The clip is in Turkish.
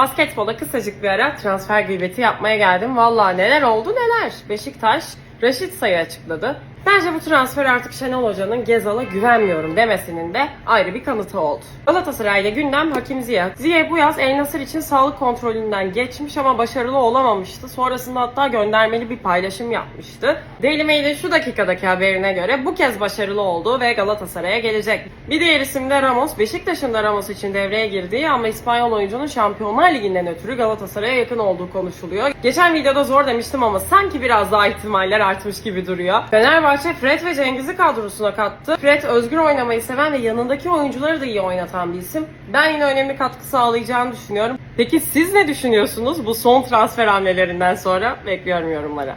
Basketbola kısacık bir ara transfer gıybeti yapmaya geldim. Vallahi neler oldu neler. Beşiktaş Raşit Say'ı açıkladı. Bence bu transfer artık Şenol Hoca'nın Gezal'a güvenmiyorum demesinin de ayrı bir kanıtı oldu. Galatasaray'da gündem Hakim Ziyech. Ziyech bu yaz El Nasır için sağlık kontrolünden geçmiş ama başarılı olamamıştı. Sonrasında hatta göndermeli bir paylaşım yapmıştı. Daily Mail'in şu dakikadaki haberine göre bu kez başarılı oldu ve Galatasaray'a gelecek. Bir diğer isim de Ramos. Beşiktaş'ın da Ramos için devreye girdiği ama İspanyol oyuncunun Şampiyonlar Ligi'nden ötürü Galatasaray'a yakın olduğu konuşuluyor. Geçen videoda zor demiştim ama sanki biraz daha ihtimaller artmış gibi duruyor. Fenerbahçe Fred ve Cengiz'i kadrosuna kattı. Fred özgür oynamayı seven ve yanındaki oyuncuları da iyi oynatan bir isim. Ben yine önemli katkı sağlayacağını düşünüyorum. Peki siz ne düşünüyorsunuz bu son transfer hamlelerinden sonra? Bekliyorum yorumlara.